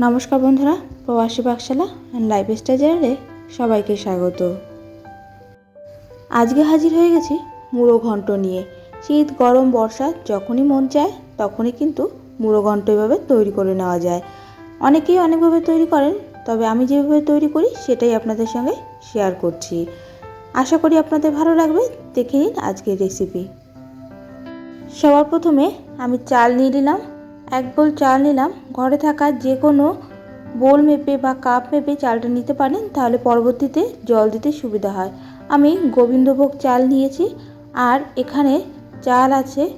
নমস্কার বন্ধুরা, প্রবাসী পাকশালা অ্যান্ড লাইফ চ্যানেলে সবাইকে স্বাগত। আজকে হাজির হয়ে গেছি মুড়ো ঘন্ট নিয়ে। শীত, গরম, বর্ষা, যখনই মন চায়, তখনই কিন্তু মুড়ো ঘন্ট এভাবে তৈরি করে নেওয়া যায়। অনেকেই অনেকভাবে তৈরি করেন, তবে আমি যেভাবে তৈরি করি, সেটাই আপনাদের সঙ্গে শেয়ার করছি। আশা করি আপনাদের ভালো লাগবে, দেখে নিন আজকের রেসিপি সবার প্রথমে আমি চাল নিয়ে নিলাম। এক বোল চাল নিলাম। ঘরে থাকা যে কোনো বোল মেপে বা কাপ মেপে চালটা নিতে পারেন, তাহলে পরবর্তীতে জল দিতে সুবিধা হয়। আমি গোবিন্দভোগ চাল নিয়েছি, আর এখানে চাল আছে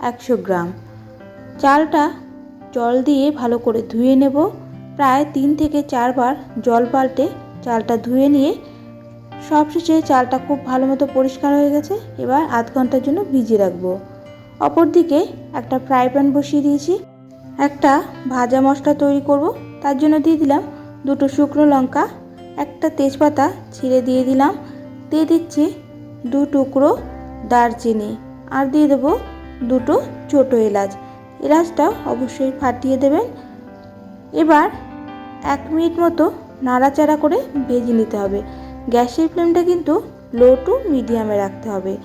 একশো গ্রাম। চালটা জল দিয়ে ভালো করে ধুয়ে নেব। প্রায় তিন থেকে চারবার জল পাল্টে চালটা ধুয়ে নিয়ে সবশেষে চালটা খুব ভালো মতো পরিষ্কার হয়ে গেছে। এবার আধ ঘণ্টার জন্য ভিজিয়ে রাখব। অপরদিকে একটা ফ্রাই প্যান বসিয়ে দিয়েছি। একটা ভাজা মশলা তৈরি করব। তার জন্য দিয়ে দিলাম দুটো শুকনো লঙ্কা, একটা তেজপাতা ছিঁড়ে দিয়ে দিলাম। দিয়ে দিচ্ছি দু টুকরো দারচিনি আর দিয়ে দেবো দুটো ছোটো এলাচ। এলাচটা অবশ্যই ফাটিয়ে দেবেন। এবার এক মিনিট মতো নাড়াচাড়া করে ভেজে নিতে হবে। গ্যাসের ফ্লেমটা কিন্তু লো টু মিডিয়ামে রাখতে হবে।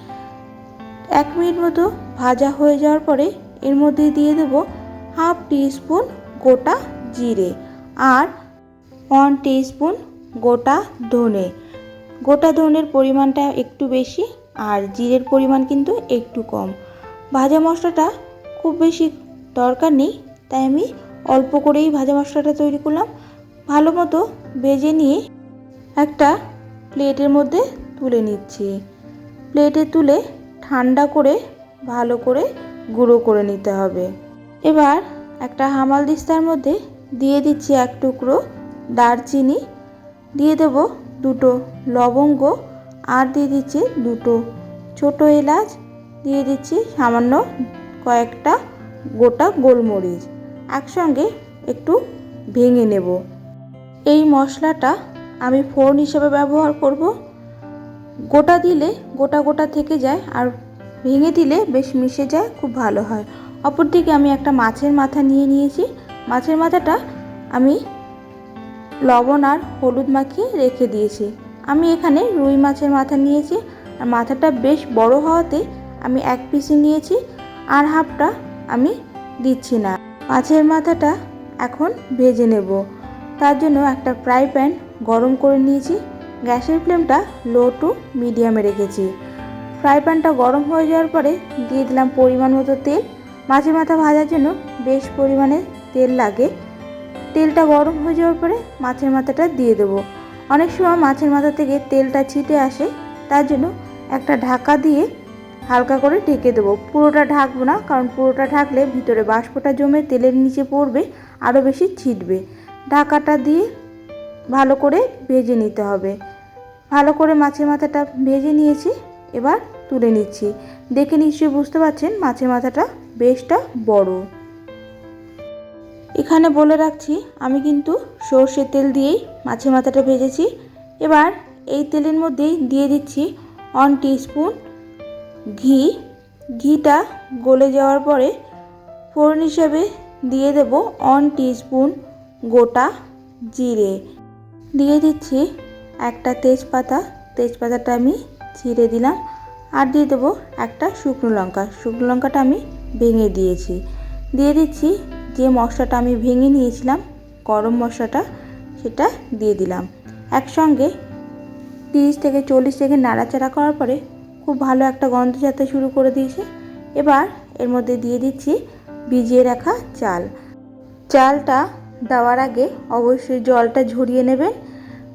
এক মিনিট মতো ভাজা হয়ে যাওয়ার পরে এর মধ্যে দিয়ে দেবো হাফ স্পুন গোটা জিরে আর ওয়ান স্পুন গোটা ধনে। গোটা ধনের পরিমাণটা একটু বেশি আর জিরের পরিমাণ কিন্তু একটু কম। ভাজা মশলাটা খুব বেশি দরকার নেই, তাই আমি অল্প করেই ভাজা মশলাটা তৈরি করলাম। ভালো মতো ভেজে নিয়ে একটা প্লেটের মধ্যে তুলে নিচ্ছি। প্লেটে তুলে ঠান্ডা করে ভালো করে গুঁড়ো করে নিতে হবে। এবার একটা হামাল দিস্তার মধ্যে দিয়ে দিচ্ছি এক টুকরো দারচিনি। দিয়ে দেব দুটো লবঙ্গ আর দিয়ে দিচ্ছি দুটো ছোট এলাচ। দিয়ে দিচ্ছি সামান্য কয়েকটা গোটা গোলমরিচ। একসঙ্গে একটু ভেঙে নেব। এই মশলাটা আমি ফোড়ন হিসেবে ব্যবহার করব। গোটা দিলে গোটা গোটা থেকে যায় আর ভেঙে দিলে বেশ মিশে যায়, খুব ভালো হয়। অপরদিকে আমি একটা মাছের মাথা নিয়ে নিয়েছি। মাছের মাথাটা আমি লবণ আর হলুদ মাখিয়ে রেখে দিয়েছি। আমি এখানে রুই মাছের মাথা নিয়েছি। আর মাথাটা বেশ বড় হওয়াতে আমি এক পিসি নিয়েছি। আর হাফটা আমি দিচ্ছি না। মাছের মাথাটা এখন ভেজে নেব। তার জন্য একটা ফ্রাই প্যান গরম করে নিয়েছি। গ্যাসের ফ্লেমটা লো টু মিডিয়ামে রেখেছি। ফ্রাই প্যানটা গরম হয়ে যাওয়ার পরে দিয়ে দিলাম পরিমাণ মতো তেল। মাছের মাথা ভাজার জন্য বেশ পরিমাণে তেল লাগে। তেলটা গরম হয়ে যাওয়ার পরে মাছের মাথাটা দিয়ে দেবো। অনেক সময় মাছের মাথা থেকে তেলটা ছিটে আসে, তার জন্য একটা ঢাকা দিয়ে হালকা করে ঢেকে দেবো। পুরোটা ঢাকবো না, কারণ পুরোটা ঢাকলে ভিতরে বাষ্পটা জমে তেলের নিচে পড়বে, আরও বেশি ছিটবে। ঢাকাটা দিয়ে ভালো করে ভেজে নিতে হবে। ভালো করে মাছের মাথাটা ভেজে নিয়েছি, এবার তুলে নিচ্ছি। দেখে নিশ্চয়ই বুঝতে পারছেন মাছের মাথাটা বেশটা বড়। এখানে বলে রাখছি, আমি কিন্তু সর্ষের তেল দিয়েই মাছের মাথাটা ভেজেছি। এবার এই তেলের মধ্যেই দিয়ে দিচ্ছি ওয়ান স্পুন ঘি। ঘিটা গলে যাওয়ার পরে ফোড়ন হিসেবে দিয়ে দেব ওয়ান স্পুন গোটা জিরে। দিয়ে দিচ্ছি একটা তেজপাতা। তেজপাতাটা আমি ছিঁড়ে দিলাম। আর দিয়ে দেবো একটা শুকনো লঙ্কা। শুকনো লঙ্কাটা আমি ভেঙে দিয়েছি। দিয়ে দিচ্ছি যে মশলাটা আমি ভেঙে নিয়েছিলাম, গরম মশলাটা, সেটা দিয়ে দিলাম। একসঙ্গে তিরিশ থেকে চল্লিশ সেকেন্ড নাড়াচাড়া করার পরে খুব ভালো একটা গন্ধ যেতে শুরু করে দিয়েছে। এবার এর মধ্যে দিয়ে দিচ্ছি ভিজিয়ে রাখা চাল। চালটা দেওয়ার আগে অবশ্যই জলটা ঝরিয়ে নেবেন।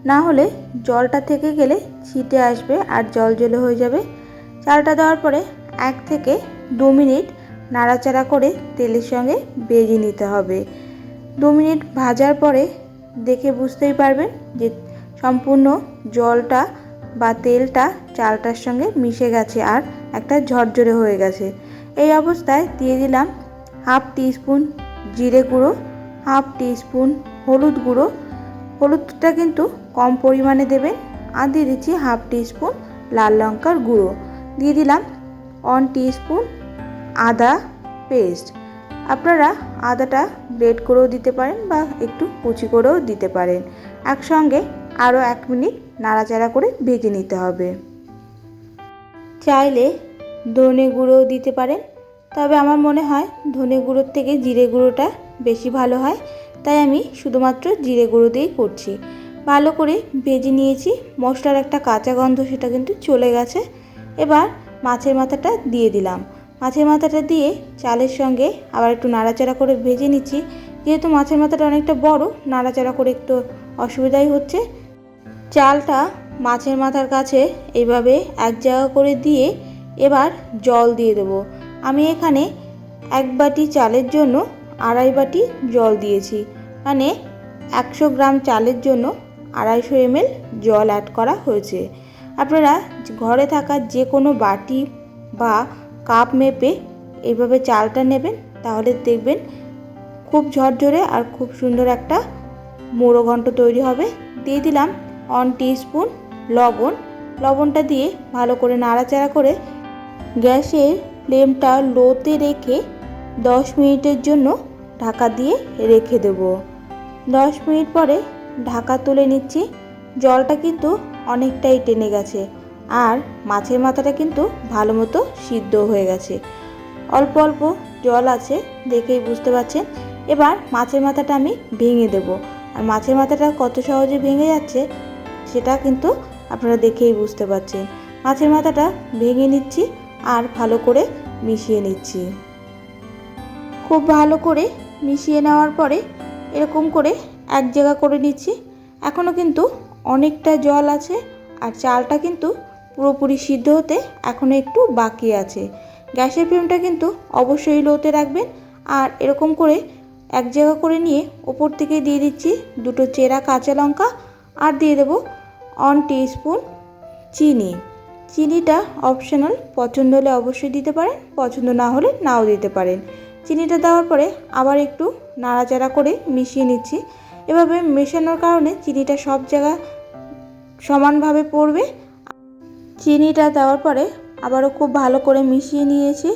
না হলে জলটা থেকে গেলে ছিটে আসবে আর জল জলে হয়ে যাবে। চালটা দেওয়ার পরে এক থেকে দু মিনিট নাড়াচাড়া করে তেলের সঙ্গে বেজে নিতে হবে। দু মিনিট ভাজার পরে দেখে বুঝতেই পারবেন যে সম্পূর্ণ জলটা বা তেলটা চালটার সঙ্গে মিশে গেছে আর একটা ঝরঝরে হয়ে গেছে। এই অবস্থায় দিয়ে দিলাম হাফ টিস্পুন জিরে গুঁড়ো, হাফ টিস্পুন হলুদ গুঁড়ো। হলুদটা কিন্তু কম পরিমাণে দেবেন আর দিয়ে দিচ্ছি হাফ টিস্পুন লাল লঙ্কার গুঁড়ো। দিয়ে দিলাম ওয়ান টিস্পুন আদা পেস্ট আপনারা আদাটা গ্রেট করেও দিতে পারেন বা একটু কুচি করেও দিতে পারেন। একসঙ্গে আরও এক মিনিট নাড়াচাড়া করে ভেজে নিতে হবে। চাইলে ধনে গুঁড়োও দিতে পারেন। তবে আমার মনে হয় ধনে গুঁড়োর থেকে জিরে গুঁড়োটা বেশি ভালো হয়। তাই আমি শুধুমাত্র জিরে গুঁড়ো দিয়েই করছি। ভালো করে ভেজে নিয়েছি। মশলার একটা কাঁচা গন্ধ সেটা কিন্তু চলে গেছে। এবার মাছের মাথাটা দিয়ে দিলাম। মাছের মাথাটা দিয়ে চালের সঙ্গে আবার একটু নাড়াচাড়া করে ভেজে নিচ্ছি। যেহেতু মাছের মাথাটা অনেকটা বড়, নাড়াচাড়া করে একটু অসুবিধাই হচ্ছে। চালটা মাছের মাথার কাছে এইভাবে এক জায়গা করে দিয়ে এবার জল দিয়ে দেবো। আমি এখানে এক বাটি চালের জন্য আড়াই বাটি জল দিয়েছি। মানে একশো গ্রাম চালের জন্য আড়াইশো এমএল জল অ্যাড করা হয়েছে। আপনারা ঘরে থাকা যে কোনো বাটি বা কাপ মেপে এইভাবে চালটা নেবেন, তাহলে দেখবেন খুব ঝরঝরে আর খুব সুন্দর একটা মোড়ো ঘন্ট তৈরি হবে। দিয়ে দিলাম অন স্পুন লবণ। লবণটা দিয়ে ভালো করে নাড়াচাড়া করে গ্যাসের ফ্লেমটা লোতে রেখে দশ মিনিটের জন্য ঢাকা দিয়ে রেখে দেব। দশ মিনিট পরে ঢাকা তুলে নিচ্ছি। জলটা কিন্তু অনেকটাই টেনে গেছে। আর মাছের মাথাটা কিন্তু ভালো মতো সিদ্ধ হয়ে গেছে। অল্প অল্প জল আছে দেখেই বুঝতে পারছেন। এবার মাছের মাথাটা আমি ভেঙে দেব। আর মাছের মাথাটা কত সহজে ভেঙে যাচ্ছে সেটা কিন্তু আপনারা দেখেই বুঝতে পারছেন। মাছের মাথাটা ভেঙে নিচ্ছি আর ভালো করে মিশিয়ে নিচ্ছি। খুব ভালো করে মিশিয়ে নেওয়ার পরে এরকম করে এক জায়গা করে নিচ্ছি। এখনও কিন্তু অনেকটা জল আছে আর চালটা কিন্তু পুরোপুরি সিদ্ধ হতে এখনও একটু বাকি আছে। গ্যাসের ফ্লেমটা কিন্তু অবশ্যই লোতে রাখবেন। আর এরকম করে এক জায়গা করে নিয়ে ওপর থেকে দিয়ে দিচ্ছি দুটো চেরা কাঁচা লঙ্কা আর দিয়ে দেবো অন স্পুন চিনি। চিনিটা অপশনাল পছন্দ হলে অবশ্যই দিতে পারেন, পছন্দ না হলে নাও দিতে পারেন। চিনিটা দেওয়ার পরে আবার একটু নাড়াচাড়া করে মিশিয়ে নিচ্ছি। এভাবে মেশানোর কারণে চিনিটা সব জায়গা সমানভাবে পড়বে। চিনিটা দেওয়ার পরে আবারও খুব ভালো করে মিশিয়ে নিয়েছি।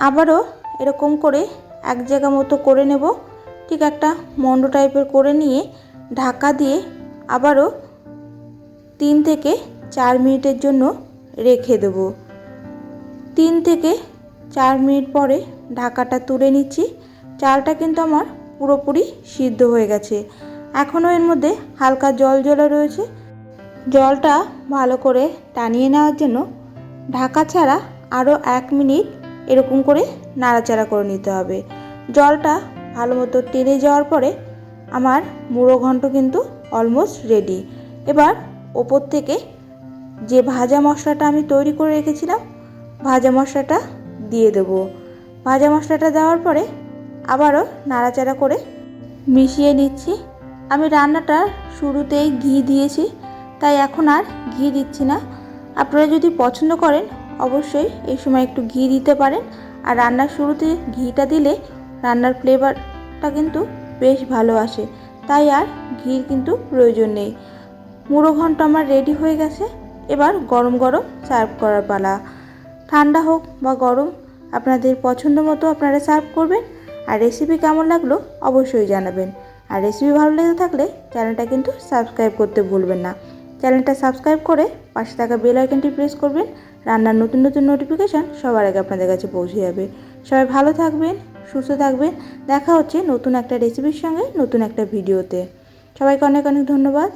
আবারও এরকম করে এক জায়গা মতো করে নেব। ঠিক একটা মন্ড টাইপের করে নিয়ে ঢাকা দিয়ে আবারও তিন থেকে চার মিনিটের জন্য রেখে দেব। তিন থেকে চার মিনিট পরে ঢাকাটা তুলে নিচ্ছি। চালটা কিন্তু আমার পুরোপুরি সিদ্ধ হয়ে গেছে। এখনও এর মধ্যে হালকা জল জলে রয়েছে। জলটা ভালো করে টানিয়ে নেওয়ার জন্য ঢাকা ছাড়া আরও এক মিনিট এরকম করে নাড়াচাড়া করে নিতে হবে। জলটা ভালো মতো টেনে যাওয়ার পরে আমার মুড়ো ঘন্ট কিন্তু অলমোস্ট রেডি এবার ওপর থেকে যে ভাজা মশলাটা আমি তৈরি করে রেখেছিলাম, ভাজা মশলাটা দিয়ে দেবো। ভাজা মশলাটা দেওয়ার পরে আবারও নাড়াচাড়া করে মিশিয়ে নিচ্ছি। আমি রান্নাটা শুরুতেই ঘি দিয়েছি। তাই এখন আর ঘি দিচ্ছি না। আপনারা যদি পছন্দ করেন, অবশ্যই এই সময় একটু ঘি দিতে পারেন। আর রান্নার শুরুতে ঘিটা দিলে রান্নার ফ্লেভারটা কিন্তু বেশ ভালো আসে। তাই আর ঘির কিন্তু প্রয়োজন নেই। মুড়ো ঘন্ট আমার রেডি হয়ে গেছে। এবার গরম গরম সার্ভ করার পালা। ঠান্ডা হোক বা গরম, আপনাদের পছন্দ মতো আপনারা সার্ভ করবেন। আর রেসিপি কেমন লাগল অবশ্যই জানাবেন। আর রেসিপি ভালো লেগে থাকলে চ্যানেলটা কিন্তু সাবস্ক্রাইব করতে ভুলবেন না। চ্যানেলটা সাবস্ক্রাইব করে পাশে থাকা বেল আইকনটি প্রেস করবেন। রান্নার নতুন নতুন নোটিফিকেশান সবার আগে আপনাদের কাছে পৌঁছে যাবে। সবাই ভালো থাকবেন, সুস্থ থাকবেন। দেখা হচ্ছে নতুন একটা রেসিপির সঙ্গে নতুন একটা ভিডিওতে। সবাইকে অনেক অনেক ধন্যবাদ।